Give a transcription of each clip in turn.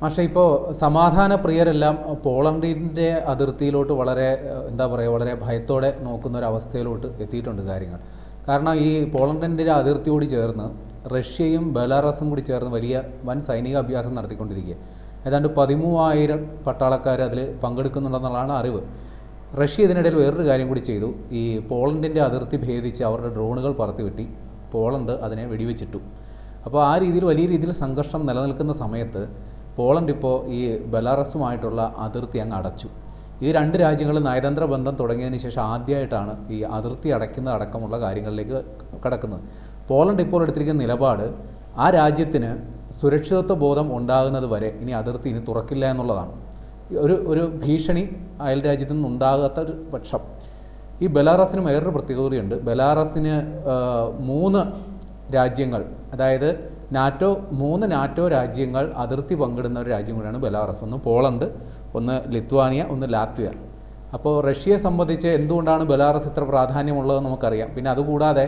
പക്ഷേ ഇപ്പോൾ സമാധാന പ്രിയരെല്ലാം പോളണ്ടിന്റെ അതിർത്തിയിലോട്ട് വളരെ എന്താ പറയുക വളരെ ഭയത്തോടെ നോക്കുന്ന ഒരു അവസ്ഥയിലോട്ട് എത്തിയിട്ടുണ്ട് കാര്യങ്ങൾ. കാരണം ഈ പോളണ്ടിന്റെ അതിർത്തിയോട് ചേർന്ന് റഷ്യയും ബെലാറസും കൂടി ചേർന്ന് വലിയ വൻ സൈനിക അഭ്യാസം നടത്തിക്കൊണ്ടിരിക്കുക. ഏതാണ്ട് പതിമൂവായിരം പട്ടാളക്കാർ അതിൽ പങ്കെടുക്കുന്നുണ്ടെന്നുള്ളതാണ് അറിവ്. റഷ്യ ഇതിനിടയിൽ വേറൊരു കാര്യം കൂടി ചെയ്തു. ഈ പോളണ്ടിന്റെ അതിർത്തി ഭേദിച്ച് അവരുടെ ഡ്രോണുകൾ പറത്തിവിട്ടി പോളണ്ട് അതിനെ വെടിവെച്ചിട്ടു. അപ്പോൾ ആ രീതിയിൽ വലിയ രീതിയിൽ സംഘർഷം നിലനിൽക്കുന്ന സമയത്ത് പോളണ്ട് ഇപ്പോൾ ഈ ബെലാറസുമായിട്ടുള്ള അതിർത്തി അങ്ങ് അടച്ചു. ഈ രണ്ട് രാജ്യങ്ങളും നയതന്ത്ര ബന്ധം തുടങ്ങിയതിന് ശേഷം ആദ്യമായിട്ടാണ് ഈ അതിർത്തി അടയ്ക്കുന്ന അടക്കമുള്ള കാര്യങ്ങളിലേക്ക് കടക്കുന്നത്. പോളണ്ട് ഇപ്പോൾ എടുത്തിരിക്കുന്ന നിലപാട് ആ രാജ്യത്തിന് സുരക്ഷിതത്വ ബോധം ഉണ്ടാകുന്നത് വരെ ഇനി അതിർത്തി ഇനി തുറക്കില്ല എന്നുള്ളതാണ്. ഒരു ഒരു ഭീഷണി അയൽ രാജ്യത്തു നിന്ന് ഉണ്ടാകാത്ത ഒരു പക്ഷം. ഈ ബെലാറസിന് വേറൊരു പ്രത്യേകതയുണ്ട് ബെലാറസിന് മൂന്ന് രാജ്യങ്ങൾ അതായത് നാറ്റോ മൂന്ന് നാറ്റോ രാജ്യങ്ങൾ അതിർത്തി പങ്കിടുന്ന ഒരു രാജ്യം കൂടിയാണ് ബെലാറസ്. ഒന്ന് പോളണ്ട് ഒന്ന് ലിത്വാനിയ ഒന്ന് ലാത്വിയ. അപ്പോൾ റഷ്യയെ സംബന്ധിച്ച് എന്തുകൊണ്ടാണ് ബെലാറസ് ഇത്ര പ്രാധാന്യമുള്ളതെന്ന് നമുക്കറിയാം. പിന്നെ അതുകൂടാതെ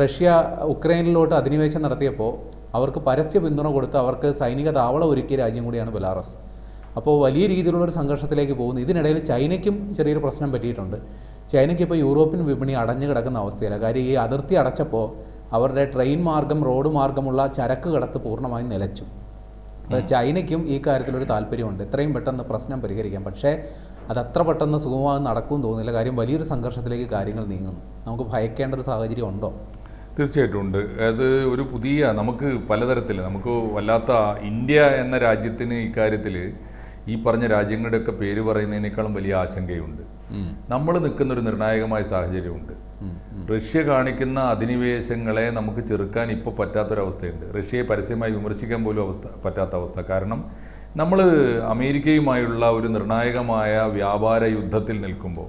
റഷ്യ ഉക്രൈനിലോട്ട് അധിനിവേശം നടത്തിയപ്പോൾ അവർക്ക് പരസ്യ പിന്തുണ കൊടുത്ത് അവർക്ക് സൈനിക താവളം ഒരുക്കിയ രാജ്യം കൂടിയാണ് ബെലാറസ്. അപ്പോൾ വലിയ രീതിയിലുള്ളൊരു സംഘർഷത്തിലേക്ക് പോകുന്നു. ഇതിനിടയിൽ ചൈനയ്ക്കും ചെറിയൊരു പ്രശ്നം പറ്റിയിട്ടുണ്ട്. ചൈനയ്ക്ക് ഇപ്പോൾ യൂറോപ്യൻ വിപണി അടഞ്ഞു കിടക്കുന്ന അവസ്ഥയിലാണ്. കാര്യം ഈ അതിർത്തി അടച്ചപ്പോൾ അവരുടെ ട്രെയിൻ മാർഗം റോഡ് മാർഗമുള്ള ചരക്ക് കടത്ത് പൂർണമായും നിലച്ചു. അപ്പോൾ ചൈനയ്ക്കും ഈ കാര്യത്തിലൊരു താല്പര്യമുണ്ട്. എത്രയും പെട്ടെന്ന് പ്രശ്നം പരിഹരിക്കാം. പക്ഷേ അത് അത്ര പെട്ടെന്ന് സുഗമമായി നടക്കുമെന്ന് തോന്നുന്നില്ല. കാര്യം വലിയൊരു സംഘർഷത്തിലേക്ക് കാര്യങ്ങൾ നീങ്ങുന്നു. നമുക്ക് ഭയക്കേണ്ട ഒരു സാഹചര്യം ഉണ്ടോ? തീർച്ചയായിട്ടും ഉണ്ട്. അത് ഒരു പുതിയ നമുക്ക് പലതരത്തിൽ നമുക്ക് വല്ലാത്ത ഇന്ത്യ എന്ന രാജ്യത്തിന് ഇക്കാര്യത്തിൽ ഈ പറഞ്ഞ രാജ്യങ്ങളുടെയൊക്കെ പേര് പറയുന്നതിനേക്കാളും വലിയ ആശങ്കയുണ്ട്. നമ്മൾ നിൽക്കുന്ന ഒരു നിർണായകമായ സാഹചര്യമുണ്ട്. റഷ്യ കാണിക്കുന്ന അധിനിവേശങ്ങളെ നമുക്ക് ചെറുക്കാൻ ഇപ്പോൾ പറ്റാത്തൊരവസ്ഥയുണ്ട്. റഷ്യയെ പരസ്യമായി വിമർശിക്കാൻ പോലും അവസ്ഥ പറ്റാത്ത അവസ്ഥ. കാരണം നമ്മൾ അമേരിക്കയുമായുള്ള ഒരു നിർണായകമായ വ്യാപാര യുദ്ധത്തിൽ നിൽക്കുമ്പോൾ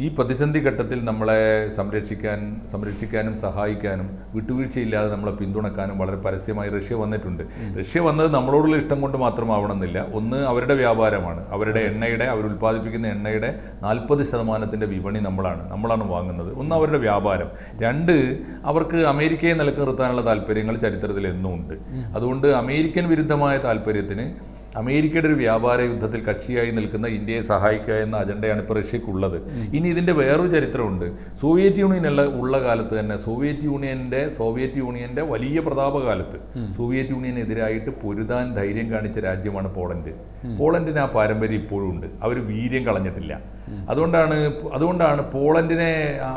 ഈ പ്രതിസന്ധി ഘട്ടത്തിൽ നമ്മളെ സംരക്ഷിക്കാൻ സംരക്ഷിക്കാനും സഹായിക്കാനും വിട്ടുവീഴ്ചയില്ലാതെ നമ്മളെ പിന്തുണക്കാനും വളരെ പരസ്യമായി റഷ്യ വന്നിട്ടുണ്ട്. റഷ്യ വന്നത് നമ്മളോടുള്ള ഇഷ്ടം കൊണ്ട് മാത്രമാവണമെന്നില്ല. ഒന്ന് അവരുടെ വ്യാപാരമാണ്. അവരുടെ എണ്ണയുടെ അവർ ഉൽപ്പാദിപ്പിക്കുന്ന എണ്ണയുടെ നാൽപ്പത് ശതമാനത്തിന്റെ വിപണി നമ്മളാണ്. നമ്മളാണ് വാങ്ങുന്നത്. ഒന്ന് അവരുടെ വ്യാപാരം. രണ്ട് അവർക്ക് അമേരിക്കയെ നിലയ്ക്ക് നിർത്താനുള്ള താല്പര്യങ്ങൾ ചരിത്രത്തിൽ എന്നും ഉണ്ട്. അതുകൊണ്ട് അമേരിക്കൻ വിരുദ്ധമായ താല്പര്യത്തിന് അമേരിക്കയുടെ ഒരു വ്യാപാര യുദ്ധത്തിൽ കക്ഷിയായി നിൽക്കുന്ന ഇന്ത്യയെ സഹായിക്കുക എന്ന അജണ്ടയാണ് ഇപ്പോൾ റഷ്യക്കുള്ളത്. ഇനി ഇതിന്റെ വേറൊരു ചരിത്രമുണ്ട്. സോവിയറ്റ് യൂണിയൻ ഉള്ള കാലത്ത് തന്നെ സോവിയറ്റ് യൂണിയന്റെ സോവിയറ്റ് യൂണിയന്റെ വലിയ പ്രതാപകാലത്ത് സോവിയറ്റ് യൂണിയനെതിരായിട്ട് പൊരുതാൻ ധൈര്യം കാണിച്ച രാജ്യമാണ് പോളണ്ട്. പോളണ്ടിന് ആ പാരമ്പര്യം ഇപ്പോഴും ഉണ്ട്. അവർ വീര്യം കളഞ്ഞിട്ടില്ല. അതുകൊണ്ടാണ് അതുകൊണ്ടാണ് പോളണ്ടിനെ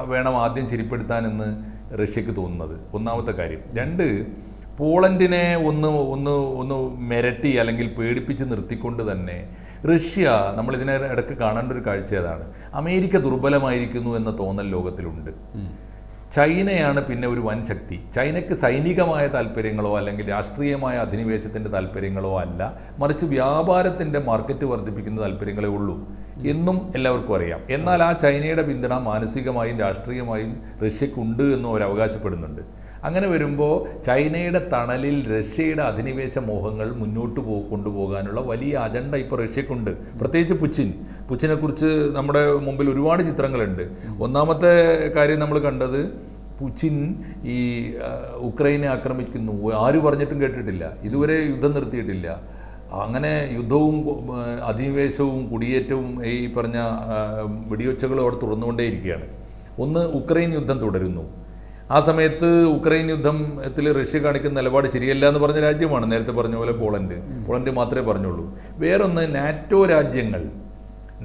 വേണം ആദ്യം ചിരിപ്പെടുത്താനെന്ന് റഷ്യക്ക് തോന്നുന്നത്. ഒന്നാമത്തെ കാര്യം. രണ്ട് പോളണ്ടിനെ ഒന്ന് ഒന്ന് ഒന്ന് മിരട്ടി അല്ലെങ്കിൽ പേടിപ്പിച്ച് നിർത്തിക്കൊണ്ട് തന്നെ റഷ്യ നമ്മൾ ഇതിനെ ഇടയ്ക്ക് കാണേണ്ട ഒരു കാഴ്ച ഏതാണ്? അമേരിക്ക ദുർബലമായിരിക്കുന്നു എന്ന തോന്നൽ ലോകത്തിലുണ്ട്. ചൈനയാണ് പിന്നെ ഒരു വൻ ശക്തി. ചൈനയ്ക്ക് സൈനികമായ താല്പര്യങ്ങളോ അല്ലെങ്കിൽ രാഷ്ട്രീയമായ അധിനിവേശത്തിന്റെ താല്പര്യങ്ങളോ അല്ല. മറിച്ച് വ്യാപാരത്തിന്റെ മാർക്കറ്റ് വർദ്ധിപ്പിക്കുന്ന താല്പര്യങ്ങളേ ഉള്ളൂ എന്നും എല്ലാവർക്കും അറിയാം. എന്നാൽ ആ ചൈനയുടെ പിന്തുണ മാനസികമായും രാഷ്ട്രീയമായും റഷ്യക്കുണ്ട് എന്നും അവർ അവകാശപ്പെടുന്നുണ്ട് അങ്ങനെ വരുമ്പോൾ ചൈനയുടെ തണലിൽ റഷ്യയുടെ അധിനിവേശ മോഹങ്ങൾ മുന്നോട്ട് പോ കൊണ്ടുപോകാനുള്ള വലിയ അജണ്ട ഇപ്പോൾ റഷ്യക്കുണ്ട്. പ്രത്യേകിച്ച് പുച്ചിൻ. പുച്ചിനെക്കുറിച്ച് നമ്മുടെ മുമ്പിൽ ഒരുപാട് ചിത്രങ്ങളുണ്ട്. ഒന്നാമത്തെ കാര്യം നമ്മൾ കണ്ടത് പുച്ചിൻ ഈ ഉക്രൈനെ ആക്രമിക്കുന്നു. ആര് പറഞ്ഞിട്ടും കേട്ടിട്ടില്ല. ഇതുവരെ യുദ്ധം നിർത്തിയിട്ടില്ല. അങ്ങനെ യുദ്ധവും അധിനിവേശവും കുടിയേറ്റവും ഈ പറഞ്ഞ വെടിയൊച്ചകളും അവിടെ തുറന്നുകൊണ്ടേയിരിക്കുകയാണ്. ഒന്ന് ഉക്രൈൻ യുദ്ധം തുടരുന്നു. ആ സമയത്ത് ഉക്രൈൻ യുദ്ധത്തിൽ റഷ്യ കാണിക്കുന്ന നിലപാട് ശരിയല്ല എന്ന് പറഞ്ഞ രാജ്യമാണ് നേരത്തെ പറഞ്ഞ പോലെ പോളണ്ട്. പോളണ്ട് മാത്രമേ പറഞ്ഞുള്ളൂ. വേറൊന്ന് നാറ്റോ രാജ്യങ്ങൾ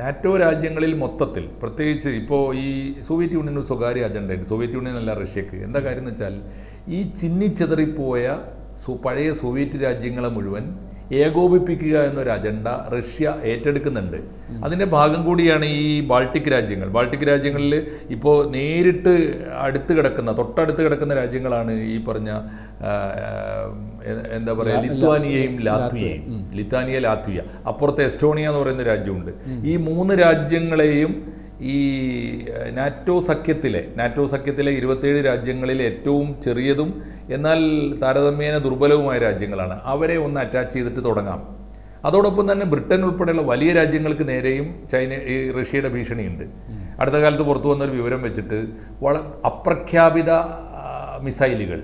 നാറ്റോ രാജ്യങ്ങളിൽ മൊത്തത്തിൽ പ്രത്യേകിച്ച് ഇപ്പോൾ ഈ സോവിയറ്റ് യൂണിയൻ ഒരു സ്വകാര്യ അജണ്ടയുണ്ട് സോവിയറ്റ് യൂണിയൻ അല്ല റഷ്യക്ക്. എന്താ കാര്യം എന്ന് വെച്ചാൽ ഈ ചിന്നിച്ചെതറിപ്പോയ പഴയ സോവിയറ്റ് രാജ്യങ്ങളെ മുഴുവൻ ഏകോപിപ്പിക്കുക എന്നൊരു അജണ്ട റഷ്യ ഏറ്റെടുക്കുന്നുണ്ട്. അതിന്റെ ഭാഗം കൂടിയാണ് ഈ ബാൾട്ടിക് രാജ്യങ്ങൾ. ബാൾട്ടിക് രാജ്യങ്ങളിൽ ഇപ്പോൾ നേരിട്ട് അടുത്ത് കിടക്കുന്ന തൊട്ടടുത്ത് കിടക്കുന്ന രാജ്യങ്ങളാണ് ഈ പറഞ്ഞ എന്താ പറയുക ലിത്വാനിയയും ലാത്വിയയും. ലിത്വാനിയ ലാത്വിയ. അപ്പുറത്തെ എസ്റ്റോണിയ എന്ന് പറയുന്ന രാജ്യമുണ്ട്. ഈ മൂന്ന് രാജ്യങ്ങളെയും ഈ നാറ്റോ സഖ്യത്തിലെ നാറ്റോ സഖ്യത്തിലെ ഇരുപത്തേഴ് രാജ്യങ്ങളിൽ ഏറ്റവും ചെറിയതും എന്നാൽ താരതമ്യേന ദുർബലവുമായ രാജ്യങ്ങളാണ്. അവരെ ഒന്ന് അറ്റാച്ച് ചെയ്തിട്ട് തുടങ്ങാം. അതോടൊപ്പം തന്നെ ബ്രിട്ടൻ ഉൾപ്പെടെയുള്ള വലിയ രാജ്യങ്ങൾക്ക് നേരെയും ചൈന ഈ റഷ്യയുടെ ഭീഷണിയുണ്ട്. അടുത്ത കാലത്ത് പുറത്തു വന്നൊരു വിവരം വെച്ചിട്ട് വള അപ്രഖ്യാപിത മിസൈലുകൾ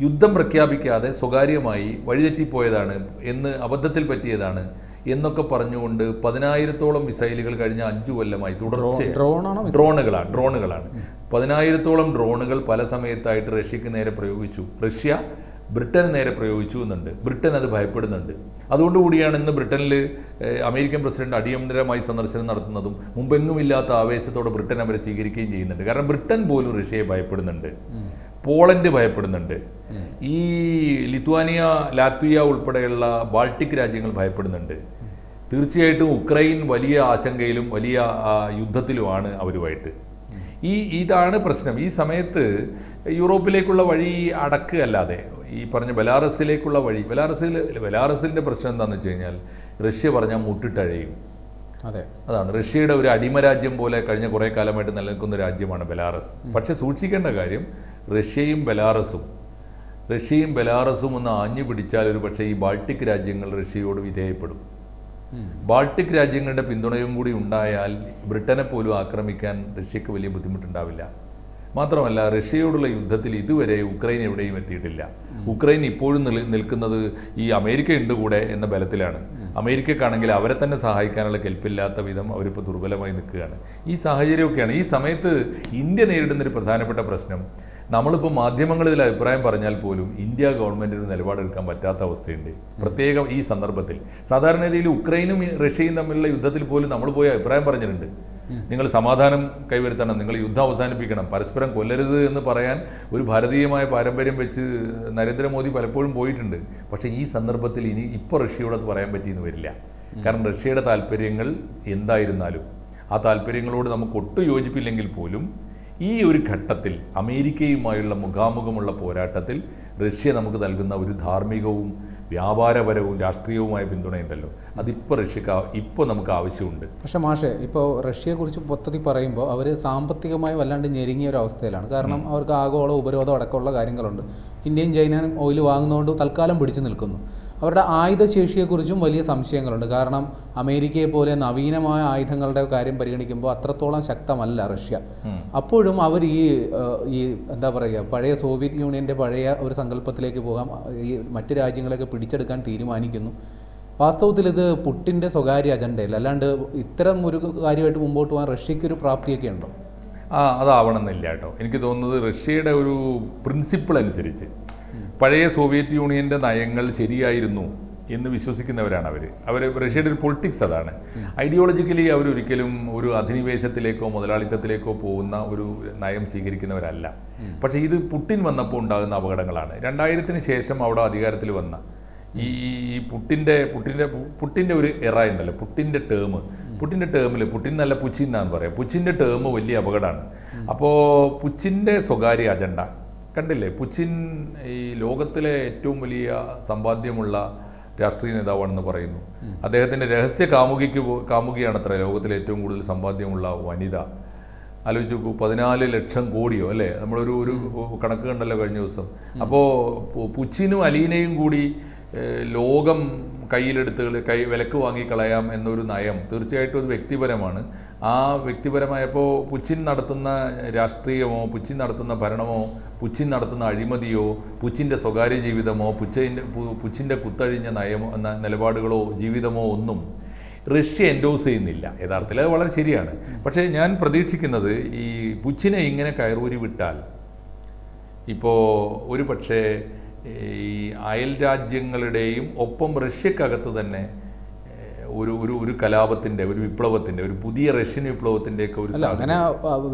യുദ്ധം പ്രഖ്യാപിക്കാതെ സ്വകാര്യമായി വഴിതെറ്റിപ്പോയതാണ് എന്ന് അബദ്ധത്തിൽ പറ്റിയതാണ് എന്നൊക്കെ പറഞ്ഞുകൊണ്ട് പതിനായിരത്തോളം മിസൈലുകൾ കഴിഞ്ഞ അഞ്ചു കൊല്ലമായി തുടർച്ചയായി. ഡ്രോണുകളാണ് ഡ്രോണുകളാണ്. പതിനായിരത്തോളം ഡ്രോണുകൾ പല സമയത്തായിട്ട് റഷ്യക്ക് നേരെ പ്രയോഗിച്ചു. റഷ്യ ബ്രിട്ടൻ നേരെ പ്രയോഗിച്ചു എന്നുണ്ട്. ബ്രിട്ടൻ അത് ഭയപ്പെടുന്നുണ്ട്. അതുകൊണ്ടുകൂടിയാണ് ഇന്ന് ബ്രിട്ടനിൽ അമേരിക്കൻ പ്രസിഡന്റ് അടിയന്തരമായി സന്ദർശനം നടത്തുന്നതും മുമ്പെങ്ങുമില്ലാത്ത ആവേശത്തോടെ ബ്രിട്ടൻ അവരെ സ്വീകരിക്കുകയും ചെയ്യുന്നുണ്ട്. കാരണം ബ്രിട്ടൻ പോലും റഷ്യയെ ഭയപ്പെടുന്നുണ്ട്. പോളണ്ട് ഭയപ്പെടുന്നുണ്ട്. ഈ ലിത്വാനിയ ലാത്വിയ ഉൾപ്പെടെയുള്ള ബാൾട്ടിക് രാജ്യങ്ങൾ ഭയപ്പെടുന്നുണ്ട്. തീർച്ചയായിട്ടും ഉക്രൈൻ വലിയ ആശങ്കയിലും വലിയ യുദ്ധത്തിലുമാണ് അവരുമായിട്ട്. ഈ ഇതാണ് പ്രശ്നം. ഈ സമയത്ത് യൂറോപ്പിലേക്കുള്ള വഴി അടക്കുകയല്ലാതെ ഈ പറഞ്ഞ ബലാറസിലേക്കുള്ള വഴി ബലാറസിൽ ബലാറസിന്റെ പ്രശ്നം എന്താണെന്ന് വെച്ച് കഴിഞ്ഞാൽ റഷ്യ പറഞ്ഞാൽ മുട്ടിട്ടഴയും. അതെ. അതാണ്. റഷ്യയുടെ ഒരു അടിമരാജ്യം പോലെ കഴിഞ്ഞ കുറേ കാലമായിട്ട് നിലനിൽക്കുന്ന രാജ്യമാണ് ബലാറസ്. പക്ഷേ സൂക്ഷിക്കേണ്ട കാര്യം റഷ്യയും ബലാറസും. റഷ്യയും ബലാറസും ഒന്ന് ആഞ്ഞു പിടിച്ചാൽ ഒരു പക്ഷേ ഈ ബാൾട്ടിക് രാജ്യങ്ങൾ റഷ്യയോട് വിധേയപ്പെടും. ബാൾട്ടിക് രാജ്യങ്ങളുടെ പിന്തുണയും കൂടി ഉണ്ടായാൽ ബ്രിട്ടനെ പോലും ആക്രമിക്കാൻ റഷ്യക്ക് വലിയ ബുദ്ധിമുട്ടുണ്ടാവില്ല. മാത്രമല്ല റഷ്യയോടുള്ള യുദ്ധത്തിൽ ഇതുവരെ ഉക്രൈൻ എവിടെയും എത്തിയിട്ടില്ല. ഉക്രൈൻ ഇപ്പോഴും നിൽ- നിൽക്കുന്നത് ഈ അമേരിക്ക ഉണ്ട് കൂടെ എന്ന ബലത്തിലാണ്. അമേരിക്കക്കാണെങ്കിൽ അവരെ തന്നെ സഹായിക്കാനുള്ള കെൽപ്പില്ലാത്ത വിധം അവരിപ്പോൾ ദുർബലമായി നിൽക്കുകയാണ്. ഈ സാഹചര്യമൊക്കെയാണ്. ഈ സമയത്ത് ഇന്ത്യ നേരിടുന്ന ഒരു പ്രധാനപ്പെട്ട പ്രശ്നം നമ്മളിപ്പോൾ മാധ്യമങ്ങളിൽ അഭിപ്രായം പറഞ്ഞാൽ പോലും ഇന്ത്യ ഗവൺമെന്റിന് നിലപാടെടുക്കാൻ പറ്റാത്ത അവസ്ഥയുണ്ട്. പ്രത്യേകം ഈ സന്ദർഭത്തിൽ. സാധാരണ രീതിയിൽ ഉക്രൈനും റഷ്യയും തമ്മിലുള്ള യുദ്ധത്തിൽ പോലും നമ്മൾ പോയി അഭിപ്രായം പറഞ്ഞിട്ടുണ്ട്. നിങ്ങൾ സമാധാനം കൈവരുത്തണം നിങ്ങൾ യുദ്ധം അവസാനിപ്പിക്കണം പരസ്പരം കൊല്ലരുത് എന്ന് പറയാൻ ഒരു ഭാരതീയമായ പാരമ്പര്യം വെച്ച് നരേന്ദ്രമോദി പലപ്പോഴും പോയിട്ടുണ്ട്. പക്ഷേ ഈ സന്ദർഭത്തിൽ ഇനി ഇപ്പോൾ റഷ്യയോട് അത് പറയാൻ പറ്റിയെന്ന് വരില്ല. കാരണം റഷ്യയുടെ താല്പര്യങ്ങൾ എന്തായിരുന്നാലും ആ താല്പര്യങ്ങളോട് നമുക്ക് ഒട്ടും യോജിപ്പില്ലെങ്കിൽ പോലും ഈ ഒരു ഘട്ടത്തിൽ അമേരിക്കയുമായുള്ള മുഖാമുഖമുള്ള പോരാട്ടത്തിൽ റഷ്യ നമുക്ക് നൽകുന്ന ഒരു ധാർമ്മികവും വ്യാപാരപരവും രാഷ്ട്രീയവുമായ പിന്തുണയുണ്ടല്ലോ. അതിപ്പോൾ റഷ്യക്ക് ഇപ്പോൾ നമുക്ക് ആവശ്യമുണ്ട്. പക്ഷെ മാഷെ ഇപ്പോൾ റഷ്യയെക്കുറിച്ച് മൊത്തത്തിൽ പറയുമ്പോൾ അവർ സാമ്പത്തികമായി വല്ലാണ്ട് ഞെരുങ്ങിയ ഒരു അവസ്ഥയിലാണ്. കാരണം അവർക്ക് ആഗോള ഉപരോധം അടക്കമുള്ള കാര്യങ്ങളുണ്ട്. ഇന്ത്യയും ചൈനയും ഓയിൽ വാങ്ങുന്നതുകൊണ്ട് തൽക്കാലം പിടിച്ചു നിൽക്കുന്നു. അവരുടെ ആയുധശേഷിയെക്കുറിച്ചും വലിയ സംശയങ്ങളുണ്ട്. കാരണം അമേരിക്കയെ പോലെ നവീനമായ ആയുധങ്ങളുടെ കാര്യം പരിഗണിക്കുമ്പോൾ അത്രത്തോളം ശക്തമല്ല റഷ്യ. അപ്പോഴും അവർ ഈ ഈ എന്താ പറയുക പഴയ സോവിയറ്റ് യൂണിയന്റെ പഴയ ഒരു സങ്കല്പത്തിലേക്ക് പോകാം ഈ മറ്റ് രാജ്യങ്ങളെയൊക്കെ പിടിച്ചെടുക്കാൻ തീരുമാനിക്കുന്നു. വാസ്തവത്തിൽ ഇത് പുട്ടിന്റെ സ്വകാര്യ അജണ്ടയല്ല. അല്ലാണ്ട് ഇത്തരം ഒരു കാര്യമായിട്ട് മുമ്പോട്ട് പോകാൻ റഷ്യക്ക് ഒരു പ്രാപ്തിയൊക്കെ ഉണ്ടോ? ആ അതാവണമെന്നില്ല കേട്ടോ. എനിക്ക് തോന്നുന്നത് റഷ്യയുടെ ഒരു പ്രിൻസിപ്പിൾ അനുസരിച്ച് പഴയ സോവിയറ്റ് യൂണിയന്റെ നയങ്ങൾ ശരിയായിരുന്നു എന്ന് വിശ്വസിക്കുന്നവരാണ് അവർ അവർ റഷ്യയുടെ ഒരു പൊളിറ്റിക്സ് അതാണ്. ഐഡിയോളജിക്കലി അവരൊരിക്കലും ഒരു അധിനിവേശത്തിലേക്കോ മുതലാളിത്തത്തിലേക്കോ പോകുന്ന ഒരു നയം സ്വീകരിക്കുന്നവരല്ല. പക്ഷേ ഇത് പുട്ടിൻ വന്നപ്പോൾ ഉണ്ടാകുന്ന അപകടങ്ങളാണ്. രണ്ടായിരത്തിന് ശേഷം അവിടെ അധികാരത്തിൽ വന്ന ഈ പുട്ടിന്റെ പുട്ടിന്റെ പുട്ടിന്റെ ഒരു എറ ഉണ്ടല്ലോ പുട്ടിന്റെ ടേം പുട്ടിന്റെ ടേമിൽ പുട്ടിൻ നല്ല പുച്ചിൻ എന്നാണ് പറയാം. പുച്ചിന്റെ ടേം വലിയ അപകടമാണ്. അപ്പോൾ പുച്ചിന്റെ സ്വകാര്യ അജണ്ട കണ്ടില്ലേ പുച്ചിൻ ഈ ലോകത്തിലെ ഏറ്റവും വലിയ സമ്പാദ്യമുള്ള രാഷ്ട്രീയ നേതാവാണെന്ന് പറയുന്നു. അദ്ദേഹത്തിന്റെ രഹസ്യ കാമുകിക്ക് കാമുകിയാണ് അത്ര ലോകത്തിലെ ഏറ്റവും കൂടുതൽ സമ്പാദ്യമുള്ള വനിത. ആലോചിച്ച് നോക്കൂ പതിനാല് ലക്ഷം കോടിയോ അല്ലേ? നമ്മളൊരു ഒരു കണക്ക് കണ്ടല്ലോ കഴിഞ്ഞ ദിവസം. അപ്പോൾ പുച്ചിനും അലീനയും കൂടി ലോകം കയ്യിലെടുത്ത് കൈ വിലക്ക് വാങ്ങിക്കളയാം എന്നൊരു നയം തീർച്ചയായിട്ടും അത് വ്യക്തിപരമാണ്. ആ വ്യക്തിപരമായ ഇപ്പോൾ പുച്ചിൻ നടത്തുന്ന രാഷ്ട്രീയമോ പുച്ചിൻ നടത്തുന്ന ഭരണമോ പുച്ചിൻ നടത്തുന്ന അഴിമതിയോ പുച്ചിന്റെ സ്വകാര്യ ജീവിതമോ പുച്ചിന്റെ പുച്ചിന്റെ കുത്തഴിഞ്ഞ നയമോ നിലപാടുകളോ ജീവിതമോ ഒന്നും റഷ്യ എൻഡോസ് ചെയ്യുന്നില്ല. യഥാർത്ഥത്തിൽ അത് വളരെ ശരിയാണ്. പക്ഷേ ഞാൻ പ്രതീക്ഷിക്കുന്നത് ഈ പുച്ചിനെ ഇങ്ങനെ കയറൂരി വിട്ടാൽ ഇപ്പോൾ ഒരു പക്ഷേ ഈ അയൽ രാജ്യങ്ങളുടെയും ഒപ്പം റഷ്യക്കകത്ത് തന്നെ ഒരു ഒരു ഒരു കലാപത്തിന്റെ ഒരു വിപ്ലവത്തിന്റെ ഒരു പുതിയ റഷ്യൻ വിപ്ലവത്തിന്റെ ഒക്കെ ഒരു അങ്ങനെ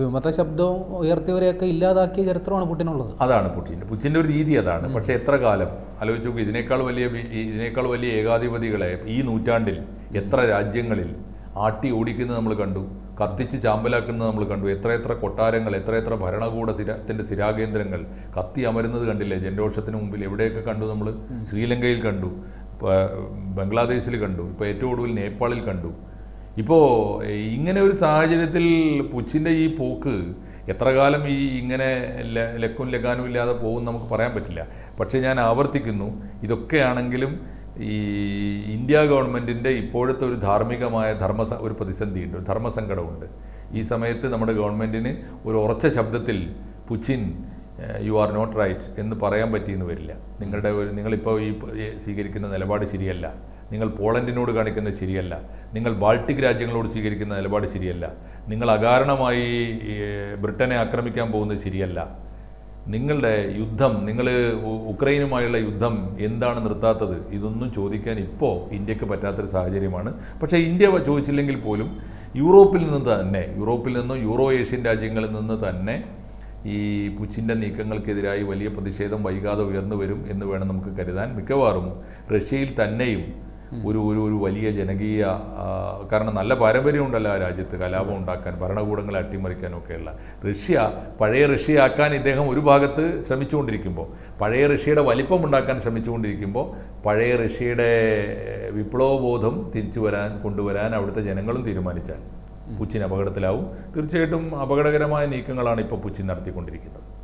വിമത ശബ്ദവും ഉയർത്തിയവരെയൊക്കെ ഇല്ലാതാക്കിയ ചരിത്രമാണ് പുട്ടിനുള്ളത്. അതാണ് പുട്ടിന്റെ പുച്ചിന്റെ ഒരു രീതി അതാണ്. പക്ഷെ എത്ര കാലം? ആലോചിച്ച് നോക്കൂ ഇതിനേക്കാൾ വലിയ ഇതിനേക്കാൾ വലിയ ഏകാധിപതികളെ ഈ നൂറ്റാണ്ടിൽ എത്ര രാജ്യങ്ങളിൽ ആട്ടി ഓടിക്കുന്നത് നമ്മൾ കണ്ടു കത്തിച്ച് ചാമ്പലാക്കുന്നത് നമ്മൾ കണ്ടു എത്ര എത്ര കൊട്ടാരങ്ങൾ എത്ര എത്ര ഭരണകൂട സ്ഥിരത്തിന്റെ സ്ഥിരാകേന്ദ്രങ്ങൾ കത്തി അമരുന്നത് കണ്ടില്ലേ ജനരോഷത്തിന് മുമ്പിൽ എവിടെയൊക്കെ കണ്ടു നമ്മൾ? ശ്രീലങ്കയിൽ കണ്ടു. ബംഗ്ലാദേശിൽ കണ്ടു. ഇപ്പോൾ ഏറ്റവും ഒടുവിൽ നേപ്പാളിൽ കണ്ടു. ഇപ്പോൾ ഇങ്ങനെ ഒരു സാഹചര്യത്തിൽ പുച്ചിന്റെ ഈ പോക്ക് എത്ര കാലം ഈ ഇങ്ങനെ ലക്കും ലഗാനും ഇല്ലാതെ പോകും നമുക്ക് പറയാൻ പറ്റില്ല. പക്ഷേ ഞാൻ ആവർത്തിക്കുന്നു ഇതൊക്കെയാണെങ്കിലും ഈ ഇന്ത്യ ഗവൺമെന്റിന്റെ ഇപ്പോഴത്തെ ഒരു ധാർമ്മികമായ ധർമ്മ ഒരു പ്രതിസന്ധിയുണ്ട് ധർമ്മസങ്കടമുണ്ട്. ഈ സമയത്ത് നമ്മുടെ ഗവൺമെന്റിന് ഒരു ഉറച്ച ശബ്ദത്തിൽ Putin you are not right എന്ന് പറയാൻ പറ്റിയെന്ന് വരില്ല. നിങ്ങളുടെ ഒരു നിങ്ങളിപ്പോൾ ഈ സ്വീകരിക്കുന്ന നിലപാട് ശരിയല്ല. നിങ്ങൾ പോളണ്ടിനോട് കാണിക്കുന്നത് ശരിയല്ല. നിങ്ങൾ ബാൾട്ടിക് രാജ്യങ്ങളോട് സ്വീകരിക്കുന്ന നിലപാട് ശരിയല്ല. നിങ്ങൾ അകാരണമായി ബ്രിട്ടനെ ആക്രമിക്കാൻ പോകുന്നത് ശരിയല്ല. നിങ്ങളുടെ യുദ്ധം നിങ്ങൾ ഉക്രൈനുമായുള്ള യുദ്ധം എന്താണ് നിർത്താത്തത്? ഇതൊന്നും ചോദിക്കാൻ ഇപ്പോൾ ഇന്ത്യയ്ക്ക് പറ്റാത്തൊരു സാഹചര്യമാണ്. പക്ഷേ ഇന്ത്യ ചോദിച്ചില്ലെങ്കിൽ പോലും യൂറോപ്പിൽ നിന്ന് തന്നെ യൂറോപ്പിൽ നിന്നും യൂറോ ഏഷ്യൻ രാജ്യങ്ങളിൽ നിന്ന് തന്നെ ഈ പുച്ചിന്റെ നീക്കങ്ങൾക്കെതിരായി വലിയ പ്രതിഷേധം വൈകാതെ ഉയർന്നു വരും എന്ന് വേണം നമുക്ക് കരുതാൻ മിക്കവാറും. റഷ്യയിൽ തന്നെയും ഒരു ഒരു ഒരു വലിയ ജനകീയ കാരണം നല്ല പാരമ്പര്യമുണ്ടല്ലോ ആ രാജ്യത്ത് കലാപം ഉണ്ടാക്കാൻ ഭരണകൂടങ്ങളെ അട്ടിമറിക്കാനൊക്കെയുള്ള. റഷ്യ പഴയ റഷ്യയാക്കാൻ ഇദ്ദേഹം ഒരു ഭാഗത്ത് ശ്രമിച്ചുകൊണ്ടിരിക്കുമ്പോൾ പഴയ റഷ്യയുടെ വലിപ്പം ഉണ്ടാക്കാൻ ശ്രമിച്ചുകൊണ്ടിരിക്കുമ്പോൾ പഴയ റഷ്യയുടെ വിപ്ലവബോധം തിരിച്ചു വരാൻ കൊണ്ടുവരാൻ അവിടുത്തെ ജനങ്ങളും തീരുമാനിച്ചാൽ പുച്ചിൻ അപകടത്തിലാവും. തീർച്ചയായിട്ടും അപകടകരമായ നീക്കങ്ങളാണ് ഇപ്പോൾ പുച്ചിൻ നടത്തിക്കൊണ്ടിരിക്കുന്നത്.